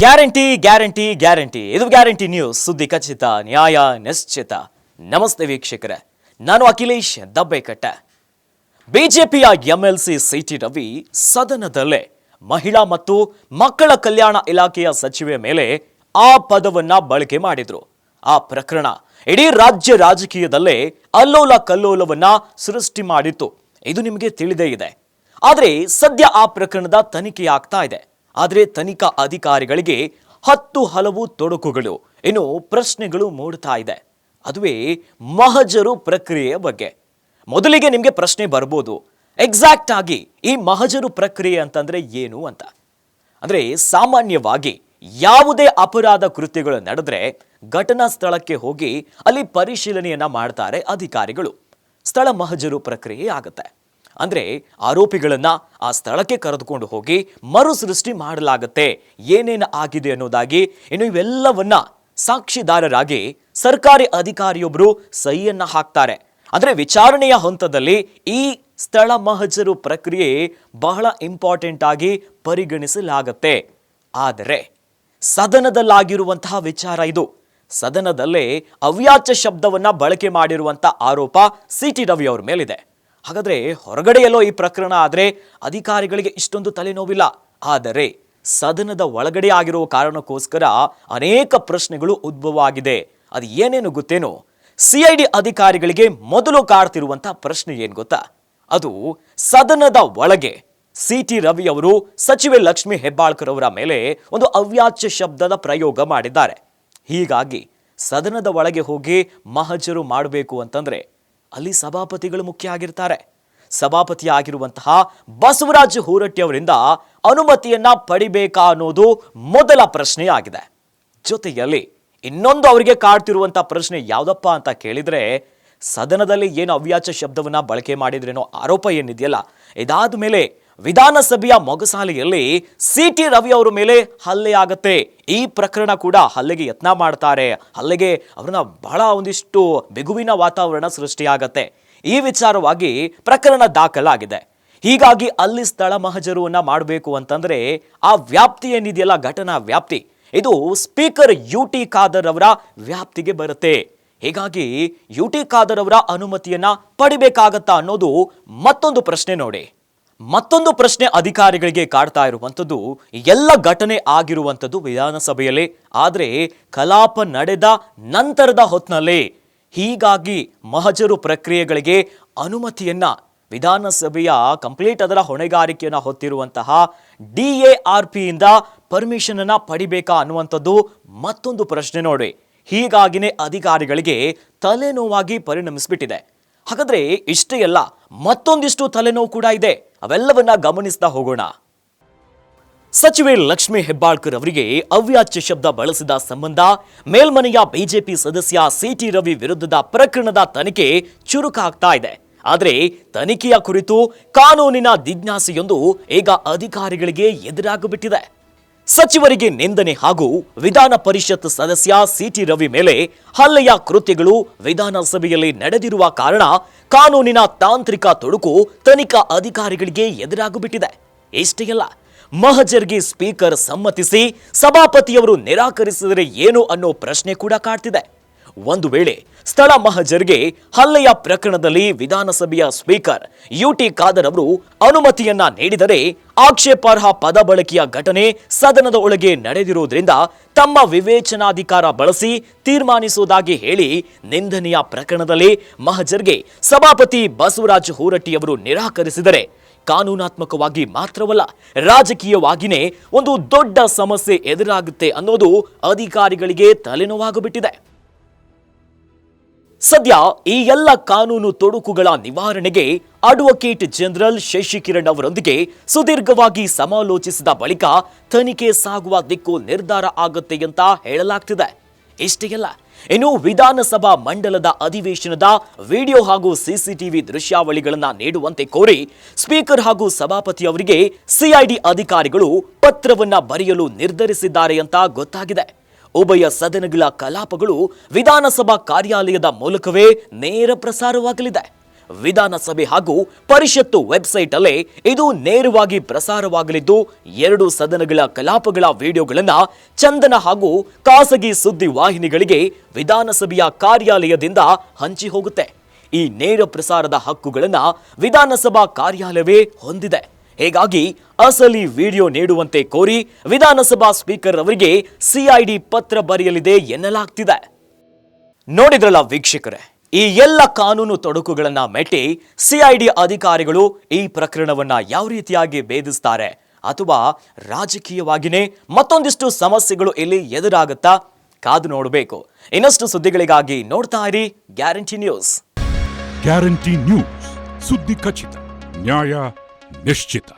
Guarantee guarantee guarantee. ಇದು guarantee news. ಸುದ್ದಿ ಖಚಿತ, ನ್ಯಾಯ ನಿಶ್ಚಿತ. ನಮಸ್ತೆ ವೀಕ್ಷಕರೇ. ನಾನು ಅಖಿಲೇಶ್ ದಬ್ಬೆಕಟ್ಟ. ಬಿಜೆಪಿಯ ಎಂಎಲ್ಸಿ ಸಿಟಿ ರವಿ ಸದನದಲ್ಲೇ ಮಹಿಳಾ ಮತ್ತು ಮಕ್ಕಳ ಕಲ್ಯಾಣ ಇಲಾಖೆಯ ಸಚಿವೆ ಮೇಲೆ ಆ ಪದವನ್ನ ಬಳಕೆ ಮಾಡಿದ್ರು. ಆ ಪ್ರಕರಣ ಇಡೀ ರಾಜ್ಯ ರಾಜಕೀಯದಲ್ಲೇ ಅಲ್ಲೋಲ ಕಲ್ಲೋಲವನ್ನ ಸೃಷ್ಟಿ ಮಾಡಿತ್ತು. ಇದು ನಿಮಗೆ ತಿಳಿದೇ ಇದೆ. ಆದರೆ ಸದ್ಯ ಆ ಪ್ರಕರಣದ ತನಿಖೆ ಆಗ್ತಾ ಇದೆ. ಆದರೆ ತನಿಖಾ ಅಧಿಕಾರಿಗಳಿಗೆ ಹತ್ತು ಹಲವು ತೊಡಕುಗಳು. ಇನ್ನು ಪ್ರಶ್ನೆಗಳು ಮೂಡ್ತಾ ಇದೆ. ಅದುವೇ ಮಹಜರು ಪ್ರಕ್ರಿಯೆಯ ಬಗ್ಗೆ. ಮೊದಲಿಗೆ ನಿಮಗೆ ಪ್ರಶ್ನೆ ಬರ್ಬೋದು. ಎಕ್ಸಾಕ್ಟ್ ಆಗಿ ಈ ಮಹಜರು ಪ್ರಕ್ರಿಯೆ ಅಂತಂದ್ರೆ ಏನು ಅಂತ. ಅಂದರೆ ಸಾಮಾನ್ಯವಾಗಿ ಯಾವುದೇ ಅಪರಾಧ ಕೃತ್ಯಗಳು ನಡೆದ್ರೆ ಘಟನಾ ಸ್ಥಳಕ್ಕೆ ಹೋಗಿ ಅಲ್ಲಿ ಪರಿಶೀಲನೆಯನ್ನ ಮಾಡ್ತಾರೆ ಅಧಿಕಾರಿಗಳು. ಸ್ಥಳ ಮಹಜರು ಪ್ರಕ್ರಿಯೆ ಆಗುತ್ತೆ. ಅಂದ್ರೆ ಆರೋಪಿಗಳನ್ನು ಆ ಸ್ಥಳಕ್ಕೆ ಕರೆದುಕೊಂಡು ಹೋಗಿ ಮರು ಸೃಷ್ಟಿ ಮಾಡಲಾಗುತ್ತೆ. ಏನೇನು ಆಗಿದೆ ಅನ್ನೋದಾಗಿ ಇನ್ನು ಇವೆಲ್ಲವನ್ನ ಸಾಕ್ಷಿದಾರರಾಗಿ ಸರ್ಕಾರಿ ಅಧಿಕಾರಿಯೊಬ್ಬರು ಸಹಿಯನ್ನ ಹಾಕ್ತಾರೆ. ಅಂದರೆ ವಿಚಾರಣೆಯ ಹಂತದಲ್ಲಿ ಈ ಸ್ಥಳ ಮಹಜರು ಪ್ರಕ್ರಿಯೆ ಬಹಳ ಇಂಪಾರ್ಟೆಂಟ್ ಆಗಿ ಪರಿಗಣಿಸಲಾಗತ್ತೆ. ಆದರೆ ಸದನದಲ್ಲಾಗಿರುವಂತಹ ವಿಚಾರ ಇದು. ಸದನದಲ್ಲೇ ಅವ್ಯಾಚ್ಯ ಶಬ್ದವನ್ನ ಬಳಕೆ ಮಾಡಿರುವಂಥ ಆರೋಪ ಸಿ ಟಿ ರವಿ ಅವರ ಮೇಲಿದೆ. ಹಾಗಾದ್ರೆ ಹೊರಗಡೆಯಲ್ಲೋ ಈ ಪ್ರಕರಣ ಆದರೆ ಅಧಿಕಾರಿಗಳಿಗೆ ಇಷ್ಟೊಂದು ತಲೆನೋವಿಲ್ಲ. ಆದರೆ ಸದನದ ಒಳಗಡೆ ಆಗಿರುವ ಕಾರಣಕ್ಕೋಸ್ಕರ ಅನೇಕ ಪ್ರಶ್ನೆಗಳು ಉದ್ಭವ ಆಗಿದೆ. ಅದು ಏನೇನು ಗೊತ್ತೇನು? ಸಿಐಡಿ ಅಧಿಕಾರಿಗಳಿಗೆ ಮೊದಲು ಕಾಡ್ತಿರುವಂಥ ಪ್ರಶ್ನೆ ಏನ್ ಗೊತ್ತಾ? ಅದು ಸದನದ ಒಳಗೆ ಸಿ ಟಿ ರವಿ ಅವರು ಸಚಿವೆ ಲಕ್ಷ್ಮಿ ಹೆಬ್ಬಾಳ್ಕರ್ ಅವರ ಮೇಲೆ ಒಂದು ಅವ್ಯಾಚ್ಯ ಶಬ್ದದ ಪ್ರಯೋಗ ಮಾಡಿದ್ದಾರೆ. ಹೀಗಾಗಿ ಸದನದ ಒಳಗೆ ಹೋಗಿ ಮಹಜರು ಮಾಡಬೇಕು ಅಂತಂದ್ರೆ ಅಲ್ಲಿ ಸಭಾಪತಿಗಳು ಮುಖ್ಯ ಆಗಿರ್ತಾರೆ. ಸಭಾಪತಿ ಆಗಿರುವಂತಹ ಬಸವರಾಜ ಹೂರಟ್ಟಿ ಅವರಿಂದ ಅನುಮತಿಯನ್ನ ಪಡಿಬೇಕಾ ಅನ್ನೋದು ಮೊದಲ ಪ್ರಶ್ನೆಯಾಗಿದೆ. ಜೊತೆಯಲ್ಲಿ ಇನ್ನೊಂದು ಅವರಿಗೆ ಕಾಡ್ತಿರುವಂತಹ ಪ್ರಶ್ನೆ ಯಾವ್ದಪ್ಪ ಅಂತ ಕೇಳಿದ್ರೆ, ಸದನದಲ್ಲಿ ಏನು ಅವ್ಯಾಚ ಶಬ್ದವನ್ನ ಬಳಕೆ ಮಾಡಿದ್ರೇನೋ ಆರೋಪ ಏನಿದೆಯಲ್ಲ ಇದಾದ ಮೇಲೆ ವಿಧಾನಸಭೆಯ ಮೊಗಸಾಲೆಯಲ್ಲಿ ಸಿ ಟಿ ರವಿ ಅವರ ಮೇಲೆ ಹಲ್ಲೆ ಆಗತ್ತೆ. ಈ ಪ್ರಕರಣ ಕೂಡ ಹಲ್ಲೆಗೆ ಯತ್ನ ಮಾಡ್ತಾರೆ. ಹಲ್ಲೆಗೆ ಅವ್ರನ್ನ ಬಹಳ ಒಂದಿಷ್ಟು ಬಿಗುವಿನ ವಾತಾವರಣ ಸೃಷ್ಟಿಯಾಗತ್ತೆ. ಈ ವಿಚಾರವಾಗಿ ಪ್ರಕರಣ ದಾಖಲಾಗಿದೆ. ಹೀಗಾಗಿ ಅಲ್ಲಿ ಸ್ಥಳ ಮಹಜರುವನ್ನ ಮಾಡಬೇಕು ಅಂತಂದ್ರೆ ಆ ವ್ಯಾಪ್ತಿ ಏನಿದೆಯಲ್ಲ ಘಟನಾ ವ್ಯಾಪ್ತಿ. ಇದು ಸ್ಪೀಕರ್ ಯು ಟಿ ಖಾದರ್ ಅವರ ವ್ಯಾಪ್ತಿಗೆ ಬರುತ್ತೆ. ಹೀಗಾಗಿ ಯು ಟಿ ಖಾದರ್ ಅವರ ಅನುಮತಿಯನ್ನ ಪಡಿಬೇಕಾಗತ್ತಾ ಅನ್ನೋದು ಮತ್ತೊಂದು ಪ್ರಶ್ನೆ ನೋಡಿ. ಮತ್ತೊಂದು ಪ್ರಶ್ನೆ ಅಧಿಕಾರಿಗಳಿಗೆ ಕಾಡ್ತಾ ಇರುವಂಥದ್ದು, ಎಲ್ಲ ಘಟನೆ ಆಗಿರುವಂಥದ್ದು ವಿಧಾನಸಭೆಯಲ್ಲಿ, ಆದರೆ ಕಲಾಪ ನಡೆದ ನಂತರದ ಹೊತ್ತಿನಲ್ಲಿ ಹೀಗಾಗಿ ಮಹಜರು ಪ್ರಕ್ರಿಯೆಗಳಿಗೆ ಅನುಮತಿಯನ್ನ ವಿಧಾನಸಭೆಯ ಕಂಪ್ಲೀಟ್ ಅದರ ಹೊಣೆಗಾರಿಕೆಯನ್ನು ಹೊತ್ತಿರುವಂತಹ ಡಿ ಎ ಆರ್ ಪಿಯಿಂದ ಪರ್ಮಿಷನನ್ನು ಪಡಿಬೇಕಾ ಅನ್ನುವಂಥದ್ದು ಮತ್ತೊಂದು ಪ್ರಶ್ನೆ ನೋಡಿ. ಹೀಗಾಗಿನೇ ಅಧಿಕಾರಿಗಳಿಗೆ ತಲೆನೋವಾಗಿ ಪರಿಣಮಿಸ್ಬಿಟ್ಟಿದೆ. ಹಾಗಾದ್ರೆ ಇಷ್ಟೇ ಅಲ್ಲ ಮತ್ತೊಂದಿಷ್ಟು ತಲೆನೋವು ಕೂಡ ಇದೆ. ಅವೆಲ್ಲವನ್ನ ಗಮನಿಸ್ತಾ ಹೋಗೋಣ. ಸಚಿವೆ ಲಕ್ಷ್ಮಿ ಹೆಬ್ಬಾಳ್ಕರ್ ಅವರಿಗೆ ಅವ್ಯಾಚ್ಯ ಶಬ್ದ ಬಳಸಿದ ಸಂಬಂಧ ಮೇಲ್ಮನೆಯ ಬಿಜೆಪಿ ಸದಸ್ಯ ಸಿಟಿ ರವಿ ವಿರುದ್ಧದ ಪ್ರಕರಣದ ತನಿಖೆ ಚುರುಕಾಗ್ತಾ ಇದೆ. ಆದರೆ ತನಿಖೆಯ ಕುರಿತು ಕಾನೂನಿನ ದಿಜ್ಞಾಸೆಯೊಂದು ಈಗ ಅಧಿಕಾರಿಗಳಿಗೆ ಎದುರಾಗಿಬಿಟ್ಟಿದೆ. ಸಚಿವರಿಗೆ ನಿಂದನೆ ಹಾಗೂ ವಿಧಾನ ಪರಿಷತ್ ಸದಸ್ಯ ಸಿಟಿ ರವಿ ಮೇಲೆ ಹಲ್ಲೆಯ ಕೃತ್ಯಗಳು ವಿಧಾನಸಭೆಯಲ್ಲಿ ನಡೆದಿರುವ ಕಾರಣ ಕಾನೂನಿನ ತಾಂತ್ರಿಕ ತೊಡಕು ತನಿಖಾ ಅಧಿಕಾರಿಗಳಿಗೆ ಎದುರಾಗಿಬಿಟ್ಟಿದೆ. ಇಷ್ಟೇ ಅಲ್ಲ, ಮಹಜರ್ಗೆ ಸ್ಪೀಕರ್ ಸಮ್ಮತಿಸಿ ಸಭಾಪತಿಯವರು ನಿರಾಕರಿಸಿದರೆ ಏನು ಅನ್ನೋ ಪ್ರಶ್ನೆ ಕೂಡ ಕಾಡ್ತಿದೆ. ಒಂದು ವೇಳೆ ಸ್ಥಳ ಮಹಜರ್ಗೆ ಹಲ್ಲೆಯ ಪ್ರಕರಣದಲ್ಲಿ ವಿಧಾನಸಭೆಯ ಸ್ಪೀಕರ್ ಯುಟಿ ಖಾದರ್ ಅವರು ಅನುಮತಿಯನ್ನ ನೀಡಿದರೆ ಆಕ್ಷೇಪಾರ್ಹ ಪದ ಬಳಕೆಯ ಘಟನೆ ಸದನದ ಒಳಗೆ ನಡೆದಿರುವುದರಿಂದ ತಮ್ಮ ವಿವೇಚನಾಧಿಕಾರ ಬಳಸಿ ತೀರ್ಮಾನಿಸುವುದಾಗಿ ಹೇಳಿ ನಿಂದನೆಯ ಪ್ರಕರಣದಲ್ಲಿ ಮಹಜರ್ಗೆ ಸಭಾಪತಿ ಬಸವರಾಜ ಹೂರಟ್ಟಿಯವರು ನಿರಾಕರಿಸಿದರೆ ಕಾನೂನಾತ್ಮಕವಾಗಿ ಮಾತ್ರವಲ್ಲ ರಾಜಕೀಯವಾಗಿನೇ ಒಂದು ದೊಡ್ಡ ಸಮಸ್ಯೆ ಎದುರಾಗುತ್ತೆ ಅನ್ನೋದು ಅಧಿಕಾರಿಗಳಿಗೆ ತಲೆನೋವಾಗುಬಿಟ್ಟಿದೆ. ಸದ್ಯ ಈ ಎಲ್ಲ ಕಾನೂನು ತೊಡಕುಗಳ ನಿವಾರಣೆಗೆ ಅಡ್ವೊಕೇಟ್ ಜನರಲ್ ಶಶಿಕಿರಣ್ ಅವರೊಂದಿಗೆ ಸುದೀರ್ಘವಾಗಿ ಸಮಾಲೋಚಿಸಿದ ಬಳಿಕ ತನಿಖೆ ಸಾಗುವ ದಿಕ್ಕು ನಿರ್ಧಾರ ಆಗುತ್ತೆ ಅಂತ ಹೇಳಲಾಗ್ತಿದೆ. ಇಷ್ಟೇ ಅಲ್ಲ, ಇನ್ನು ವಿಧಾನಸಭಾ ಮಂಡಲದ ಅಧಿವೇಶನದ ವಿಡಿಯೋ ಹಾಗೂ ಸಿಸಿಟಿವಿ ದೃಶ್ಯಾವಳಿಗಳನ್ನು ನೀಡುವಂತೆ ಕೋರಿ ಸ್ಪೀಕರ್ ಹಾಗೂ ಸಭಾಪತಿ ಅವರಿಗೆ ಸಿಐಡಿ ಅಧಿಕಾರಿಗಳು ಪತ್ರವನ್ನ ಬರೆಯಲು ನಿರ್ಧರಿಸಿದ್ದಾರೆ ಅಂತ ಗೊತ್ತಾಗಿದೆ. ಉಭಯ ಸದನಗಳ ಕಲಾಪಗಳು ವಿಧಾನಸಭಾ ಕಾರ್ಯಾಲಯದ ಮೂಲಕವೇ ನೇರ ಪ್ರಸಾರವಾಗಲಿದೆ. ವಿಧಾನಸಭೆ ಹಾಗೂ ಪರಿಷತ್ತು ವೆಬ್ಸೈಟ್ ಅಲ್ಲೇ ಇದು ನೇರವಾಗಿ ಪ್ರಸಾರವಾಗಲಿದ್ದು, ಎರಡು ಸದನಗಳ ಕಲಾಪಗಳ ವಿಡಿಯೋಗಳನ್ನ ಚಂದನ ಹಾಗೂ ಖಾಸಗಿ ಸುದ್ದಿ ವಾಹಿನಿಗಳಿಗೆ ವಿಧಾನಸಭೆಯ ಕಾರ್ಯಾಲಯದಿಂದ ಹಂಚಿ ಹೋಗುತ್ತೆ ಈ ನೇರ ಪ್ರಸಾರದ ಹಕ್ಕುಗಳನ್ನ ವಿಧಾನಸಭಾ ಕಾರ್ಯಾಲಯವೇ ಹೊಂದಿದೆ. ಹೀಗಾಗಿ ಅಸಲಿ ವಿಡಿಯೋ ನೀಡುವಂತೆ ಕೋರಿ ವಿಧಾನಸಭಾ ಸ್ಪೀಕರ್ ಅವರಿಗೆ ಸಿಐಡಿ ಪತ್ರ ಬರೆಯಲಿದೆ ಎನ್ನಲಾಗ್ತಿದೆ. ನೋಡಿದ್ರಲ್ಲ ವೀಕ್ಷಕರೇ, ಈ ಎಲ್ಲ ಕಾನೂನು ತೊಡಕುಗಳನ್ನ ಮೆಟ್ಟಿ ಸಿಐಡಿ ಅಧಿಕಾರಿಗಳು ಈ ಪ್ರಕರಣವನ್ನ ಯಾವ ರೀತಿಯಾಗಿ ಭೇದಿಸ್ತಾರೆ ಅಥವಾ ರಾಜಕೀಯವಾಗಿನೇ ಮತ್ತೊಂದಿಷ್ಟು ಸಮಸ್ಯೆಗಳು ಇಲ್ಲಿ ಎದುರಾಗುತ್ತಾ ಕಾದು ನೋಡಬೇಕು. ಇನ್ನಷ್ಟು ಸುದ್ದಿಗಳಿಗಾಗಿ ನೋಡ್ತಾ ಇರಿ ಗ್ಯಾರಂಟಿ ನ್ಯೂಸ್. ಗ್ಯಾರಂಟಿ ನ್ಯೂಸ್, ಸುದ್ದಿ ಖಚಿತ, ನ್ಯಾಯ ನಿಶ್ಚಿತ